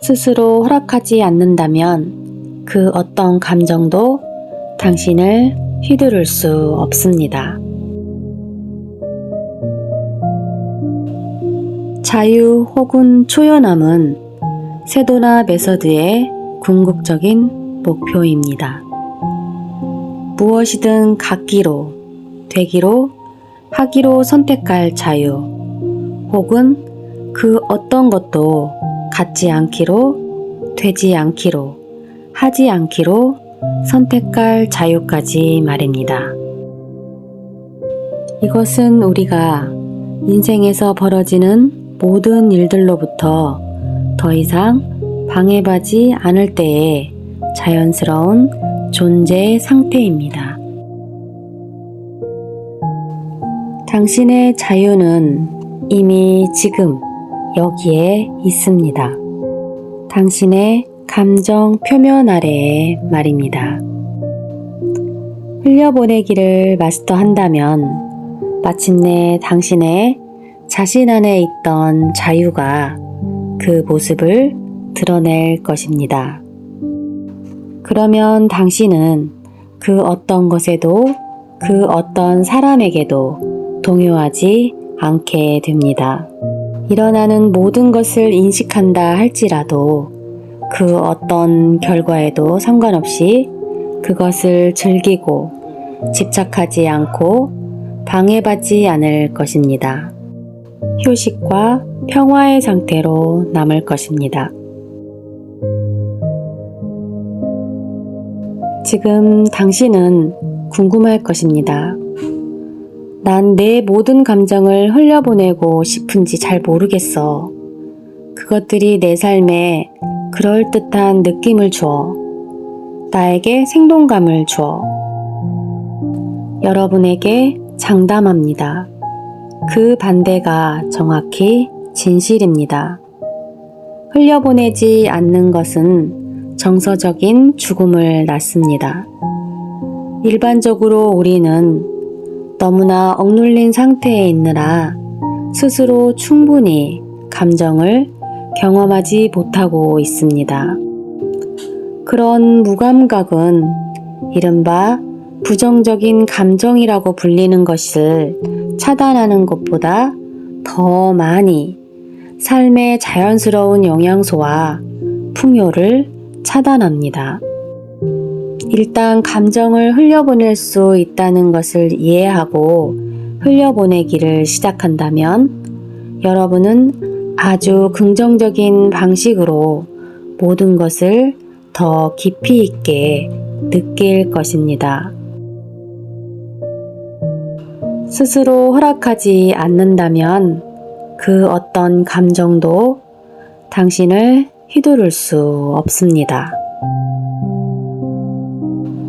스스로 허락하지 않는다면 그 어떤 감정도 당신을 휘두를 수 없습니다. 자유 혹은 초연함은 세도나 메서드의 궁극적인 목표입니다. 무엇이든 갖기로, 되기로, 하기로 선택할 자유, 혹은 그 어떤 것도 갖지 않기로, 되지 않기로, 하지 않기로 선택할 자유까지 말입니다. 이것은 우리가 인생에서 벌어지는 모든 일들로부터 더 이상 방해받지 않을 때의 자연스러운 존재 상태입니다. 당신의 자유는 이미 지금 여기에 있습니다. 당신의 감정 표면 아래에 말입니다. 흘려보내기를 마스터한다면 마침내 당신의 자신 안에 있던 자유가 그 모습을 드러낼 것입니다. 그러면 당신은 그 어떤 것에도 그 어떤 사람에게도 동요하지 않게 됩니다. 일어나는 모든 것을 인식한다 할지라도 그 어떤 결과에도 상관없이 그것을 즐기고 집착하지 않고 방해받지 않을 것입니다. 휴식과 평화의 상태로 남을 것입니다. 지금 당신은 궁금할 것입니다. 난 내 모든 감정을 흘려보내고 싶은지 잘 모르겠어. 그것들이 내 삶에 그럴듯한 느낌을 주어. 나에게 생동감을 주어. 여러분에게 장담합니다. 그 반대가 정확히 진실입니다. 흘려보내지 않는 것은 정서적인 죽음을 낳습니다. 일반적으로 우리는 너무나 억눌린 상태에 있느라 스스로 충분히 감정을 경험하지 못하고 있습니다. 그런 무감각은 이른바 부정적인 감정이라고 불리는 것을 차단하는 것보다 더 많이 삶의 자연스러운 영양소와 풍요를 차단합니다. 일단 감정을 흘려보낼 수 있다는 것을 이해하고 흘려보내기를 시작한다면 여러분은 아주 긍정적인 방식으로 모든 것을 더 깊이 있게 느낄 것입니다. 스스로 허락하지 않는다면 그 어떤 감정도 당신을 휘두를 수 없습니다.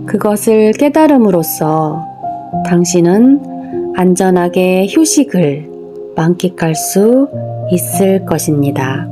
그것을 깨달음으로써 당신은 안전하게 휴식을 만끽할 수 있을 것입니다.